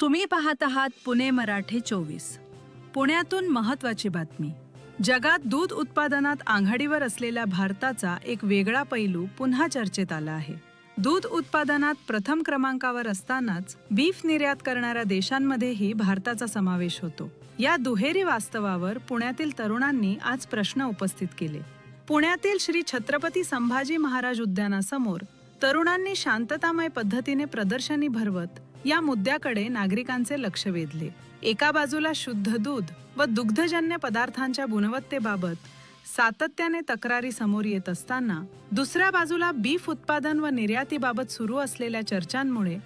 तुम्ही पाहत आहात पुणे मराठी चोवीस. पुण्यातून महत्वाची बातमी. जगात दूध उत्पादनात आघाडीवर असलेल्या भारताचा एक वेगळा पैलू पुन्हा चर्चेत आला आहे. दूध उत्पादनात प्रथम क्रमांकावर असतानाच बीफ निर्यात करणाऱ्या देशांमध्येही भारताचा समावेश होतो. या दुहेरी वास्तवावर पुण्यातील तरुणांनी आज प्रश्न उपस्थित केले. पुण्यातील श्री छत्रपती संभाजी महाराज उद्यानासमोर तरुणांनी शांततामय पद्धतीने प्रदर्शनी भरवत या मुद्द्याकडे नागरिकांचे लक्ष वेधले. एका बाजूला शुद्ध दूध व दुग्धजन्य पदार्थांच्या गुणवत्तेबाबत सातत्याने तक्रारी समोर येत असताना दुसऱ्या बाजूला बीफ उत्पादन व निर्यातीबाबत सुरू असलेल्या चर्चांमुळे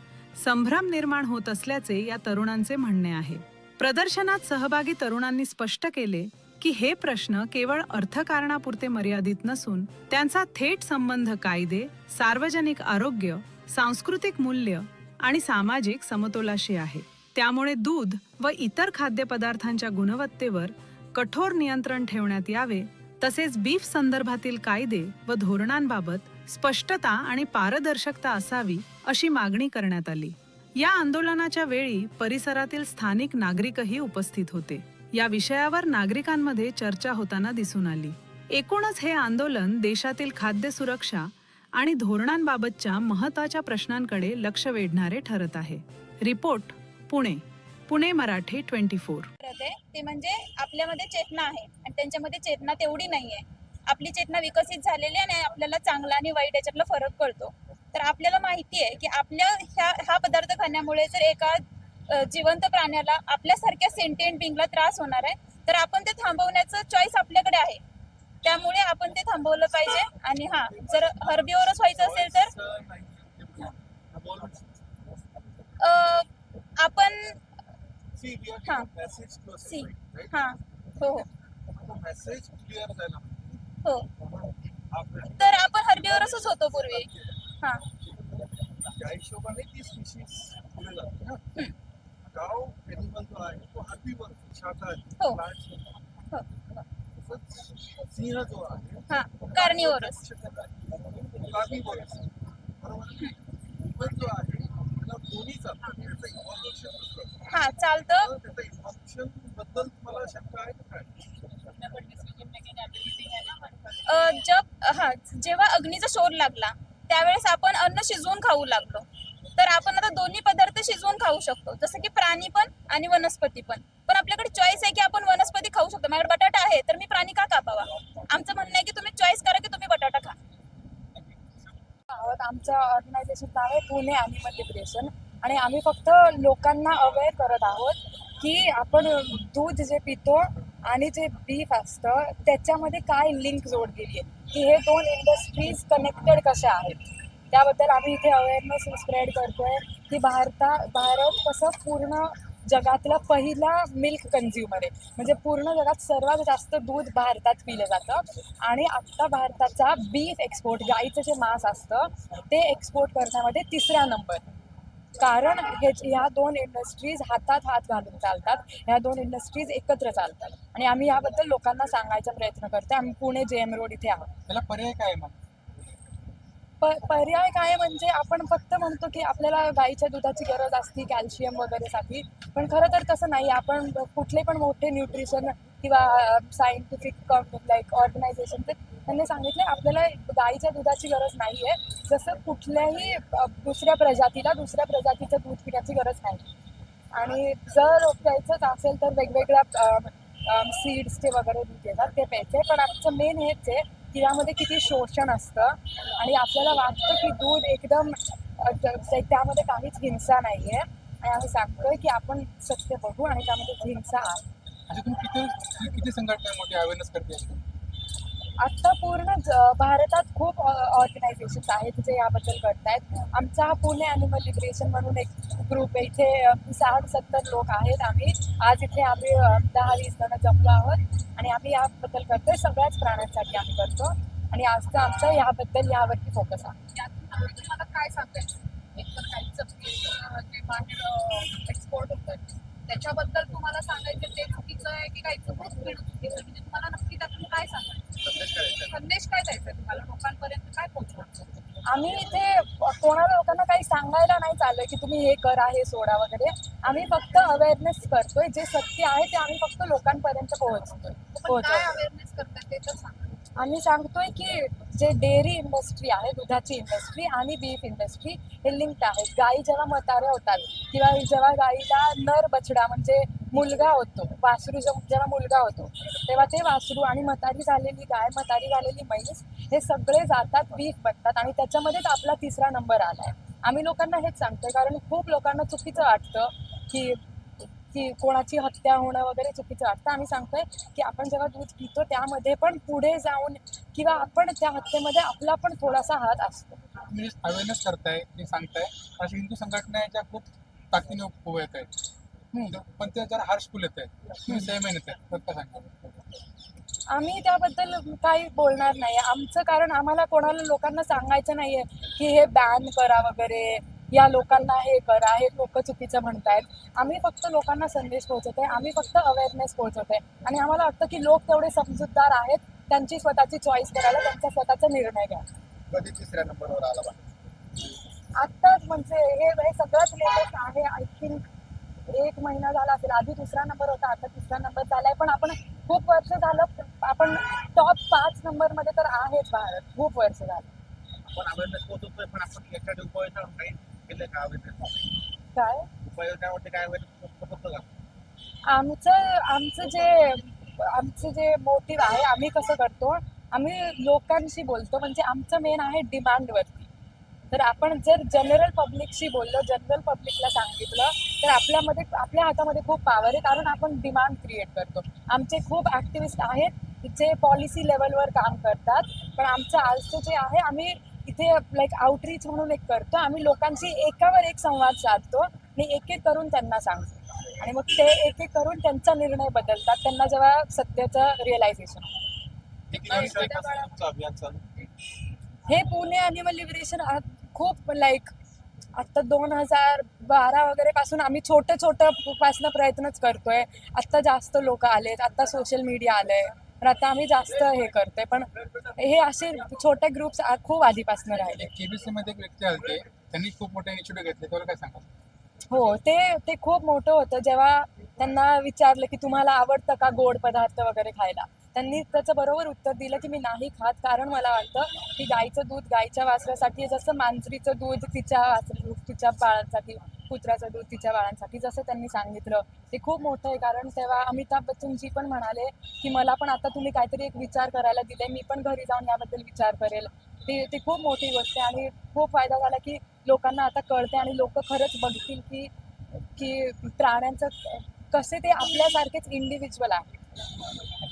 संभ्रम निर्माण होत असल्याचे या तरुणांचे म्हणणे आहे. प्रदर्शनात सहभागी तरुणांनी स्पष्ट केले की हे प्रश्न केवळ अर्थकारणापुरते मर्यादित नसून त्यांचा थेट संबंध कायदे सार्वजनिक आरोग्य सांस्कृतिक मूल्य आणि सामाजिक समतोलाशी आहे. त्यामुळे दूध व इतर खाद्यपदार्थांच्या गुणवत्तेवर कठोर नियंत्रण ठेवण्यात यावे तसेच बीफ संदर्भातील कायदे व धोरणांबाबत स्पष्टता आणि पारदर्शकता असावी अशी मागणी करण्यात आली. या आंदोलनाच्या वेळी परिसरातील स्थानिक नागरिकही उपस्थित होते. या विषयावर नागरिकांमध्ये चर्चा होताना दिसून आली. एकूणच हे आंदोलन देशातील खाद्य सुरक्षा आणि धोरणांबाबतच्या महत्त्वाच्या प्रश्नांकडे लक्ष वेधणारे ठरत आहे. Report Pune. Pune Marathi twenty four. ते म्हणजे आपल्यामध्ये चेतना आहे आणि त्यांच्यामध्ये चेतना तेवढी नाही आहे आपली चेतना विकसित झालेली आहे आणि आपल्याला चांगला आणि वाईट याच्यातला फरक कळतो. तर आपल्याला माहिती आहे की आपल्या ह्या हा पदार्थ खाण्यामुळे जर एका जिवंत प्राण्याला आपल्यासारख्या सेंटेंट बिंगला त्रास होणार आहे तर आपण ते थांबवण्याचं चॉईस आपल्याकडे आहे. त्यामुळे आपण ते थांबवलं पाहिजे. आणि हा जर हर्बीवरच व्हायचं असेल तर? आपण हाँ. right? हा हो हो. हो. तर आपण हर्बीवरच होतो पूर्वी. हा. त्या हिशोबाने ती स्पीशीज पुढे जाते ना गाव एनिमल जो आहे तो शाकाहारी सिंह जो आहे हा बरोबर जो आहे त्याला दोन्ही त्याचं इव्हॉल्युशन असतं हा चालतं. त्याचं इव्हॉल्युशनबद्दल तुम्हाला शंका आहे का काय जब हा जेव्हा अग्नीचा शोध लागला त्यावेळेस आपण अन्न शिजवून खाऊ लागलो. तर आपण आता दोन्ही पदार्थ शिजवून खाऊ शकतो. जसं की प्राणी पण आणि वनस्पती पण. आपल्याकडे चॉईस आहे की आपण वनस्पती खाऊ शकतो. माझ्याकडे बटाटा आहे तर मी प्राणी का कापावा? आमचं म्हणणं आहे की तुम्ही चॉईस करा की तुम्ही बटाटा खा. आमचं ऑर्गनायझेशन आहे पुणे ॲनिमल लिबरेशन आणि आम्ही फक्त लोकांना अवेअर करत आहोत की आपण दूध जे पितो आणि जे बीफ असतं त्याच्यामध्ये काय लिंक जोड गेली आहे की हे दोन इंडस्ट्रीज कनेक्टेड कशा आहेत? त्याबद्दल आम्ही इथे अवेअरनेस स्प्रेड करतोय की भारता भारत कसं पूर्ण जगातला पहिला मिल्क कन्झ्युमर आहे. म्हणजे पूर्ण जगात सर्वात जास्त दूध भारतात पिलं जातं. आणि आत्ता भारताचा बीफ एक्सपोर्ट गाईचं जे मांस असतं ते एक्सपोर्ट करण्यामध्ये तिसरा नंबर कारण हे ह्या दोन इंडस्ट्रीज हातात हात घालून चालतात. ह्या दोन इंडस्ट्रीज एकत्र चालतात. आणि आम्ही याबद्दल लोकांना सांगायचा प्रयत्न करतो आम्ही पुणे जे एम रोड इथे आहोत. त्याला पर्याय काय मग? प पर्याय काय म्हणजे आपण फक्त म्हणतो की आपल्याला गाईच्या दुधाची गरज असते कॅल्शियम वगैरेसाठी पण खरं तर तसं नाही. आपण कुठले पण मोठे न्यूट्रिशन किंवा सायंटिफिक लाईक ऑर्गनायझेशन ते त्यांनी सांगितले. आपल्याला गाईच्या दुधाची गरज नाही आहे जसं कुठल्याही दुसऱ्या प्रजातीला दुसऱ्या प्रजातीचं दूध पिण्याची गरज नाही. आणि जर प्यायचंच असेल तर वेगवेगळ्या सीड्सचे वगैरे दूध येतात ते प्यायचे. पण आमचं मेन हेच आहे की यामध्ये किती शोषण असतं आणि आपल्याला वाटतं की दूध एकदम त्यामध्ये काहीच हिंसा नाही आहे आणि आम्ही सांगतोय की आपण सत्य बघू आणि त्यामध्ये हिंसा आहे. तुम्ही किती किती संघटनांमध्ये अवेअरनेस करते? आत्ता पूर्ण भारतात खूप ऑर्गनायझेशन्स आहेत जे याबद्दल करतायत. आमचा हा पुणे ॲनिमल लिबरेशन म्हणून एक ग्रुप आहे. इथे साठ सत्तर लोक आहेत आम्ही. आज इथे आम्ही दहा वीस जण जमलो आहोत. आणि आम्ही याबद्दल करतोय. सगळ्याच प्राण्यांसाठी आम्ही करतो. आणि आजचा आमचा याबद्दल यावरती फोकस आहे. मला काय सांगायचं? एक तर गाईचं जे बाहेर एक्सपोर्ट होतं त्याच्याबद्दल तुम्हाला सांगायचं ते चुकीचं आहे की गाईचं दूध पिणं चुकीचं म्हणजे तुम्हाला नक्की त्यातून काय सांगायचं? संदेश काय द्यायचा तुम्हाला? लोकांपर्यंत काय पोहोचवायचं? आम्ही इथे कोणाला लोकांना काही सांगायला नाही चाललंय की तुम्ही हे करा हे सोडा वगैरे. आम्ही फक्त अवेअरनेस करतोय. जे सत्य आहे ते आम्ही फक्त लोकांपर्यंत पोहोचतोय. पोहोचतोय अवेअरनेस करतात ते तर सांग. आम्ही सांगतोय की जे डेअरी इंडस्ट्री आहे दुधाची इंडस्ट्री आणि बीफ इंडस्ट्री हे लिंक्ड आहेत. गायी जेव्हा म्हाताऱ्या होतात किंवा जेव्हा गायीला नर बछडा म्हणजे मुलगा होतो वासरू जेव्हा जेव्हा मुलगा होतो तेव्हा ते वासरू आणि मतारी झालेली गाय मतारी झालेली म्हैस हे सगळे जातात बीफ बनतात आणि त्याच्यामध्येच आपला तिसरा नंबर आलाय. आम्ही लोकांना हेच सांगतोय कारण खूप लोकांना चुकीचं वाटतं की की कोणाची हत्या होणं वगैरे चुकीचं वाटतं आम्ही सांगतोय की आपण जेव्हा दूध पितो त्यामध्ये पण पुढे जाऊन किंवा आपण त्या हत्येमध्ये आपला पण थोडासा हात असतो. तुम्ही अवेअरनेस करताय ते सांगताय अशा हिंदू संघटनेच्या खूप ताकदीने उभं येत आहेत. पण ते जरा हार्शफुल येत आहेत. तुम्ही सेम येत आहेत तर काय सांगता आम्ही त्याबद्दल काही बोलणार नाही. आमचं कारण आम्हाला कोणाला लोकांना सांगायचं नाहीये की हे बॅन करा वगैरे. या लोकांना हे करा हे लोक चुकीचं म्हणतायत. आम्ही फक्त लोकांना संदेश पोहोचवतोय आम्ही फक्त अवेअरनेस पोहोचवतोय. आणि आम्हाला वाटतं की लोक तेवढे समजूतदार आहेत त्यांची स्वतःची चॉईस करायला त्यांचा स्वतःचा निर्णय घ्या. कधी तिसऱ्या नंबरवर आला पाहिजे आत्ताच म्हणजे हे हे सगळंच लेटेस्ट आहे. आय थिंक एक महिना झाला असेल. आधी दुसरा नंबर होता आता तिसरा नंबर झालाय. पण आपण खूप वर्ष झालं आपण टॉप पाच नंबरमध्ये तर आहेच भारत खूप वर्ष झालं. आपण अवेअरनेस पोहोचवतोय पण आपण केले का अवेअरनेस काय? उपाययोजनावरती काय अवेअरनेस पोहोचवतो का? आमचं आमचं जे आमचं जे मोटिव्ह आहे आम्ही कसं करतो आम्ही लोकांशी बोलतो म्हणजे आमचं मेन आहे डिमांडवरती तर आपण जर जनरल पब्लिकशी बोललो जनरल पब्लिकला सांगितलं तर आपल्यामध्ये आपल्या हातामध्ये खूप पॉवर आहे कारण आपण डिमांड क्रिएट करतो. आमचे खूप ॲक्टिव्हिस्ट आहेत जे पॉलिसी लेवलवर काम करतात पण आमचं आजचं जे आहे आम्ही इथे लाईक आउटरीच म्हणून एक करतो. आम्ही लोकांशी एकावर एक संवाद साधतो. आणि एक एक करून त्यांना सांगतो. आणि मग ते एक एक करून त्यांचा निर्णय बदलतात. त्यांना जेव्हा सत्याचं रिअलायझेशन हे पुणे ॲनिमल लिबरेशन खूप लाईक आत्ता दोन हजार बारा वगैरे पासून आम्ही छोटे छोटं पासनं प्रयत्नच करतोय. आत्ता जास्त लोक आलेत. आत्ता सोशल मीडिया आलंय. तर आता आम्ही जास्त हे करतोय पण हे असे छोटे ग्रुप्स खूप आधीपासून राहिले. केबीसी मध्ये एक व्यक्ती आलते त्यांनी खूप मोठे इनिशिएटिव्ह घेतले त्यावर काय सांगा हो ते ते खूप मोठं होतं जेव्हा त्यांना विचारलं की तुम्हाला आवडतं का गोड पदार्थ वगैरे खायला? त्यांनी त्याचं बरोबर उत्तर दिलं की मी नाही खात कारण मला वाटतं की गाईचं दूध गाईच्या वासरासाठी जसं मांजरीचं दूध तिच्या वासर तिच्या बाळांसाठी. कुत्राचं दूध तिच्या बाळांसाठी जसं त्यांनी सांगितलं. ते खूप मोठं आहे कारण तेव्हा अमिताभ बच्चनजी पण म्हणाले की मला पण आता तुम्ही काहीतरी एक विचार करायला दिले मी पण घरी जाऊन याबद्दल विचार करेल. ती ती खूप मोठी गोष्ट आहे आणि खूप फायदा झाला की लोकांना आता कळते आणि लोक खरंच बघतील की की प्राण्यांचं कसे ते आपल्यासारखेच इंडिव्हिज्युअल आहे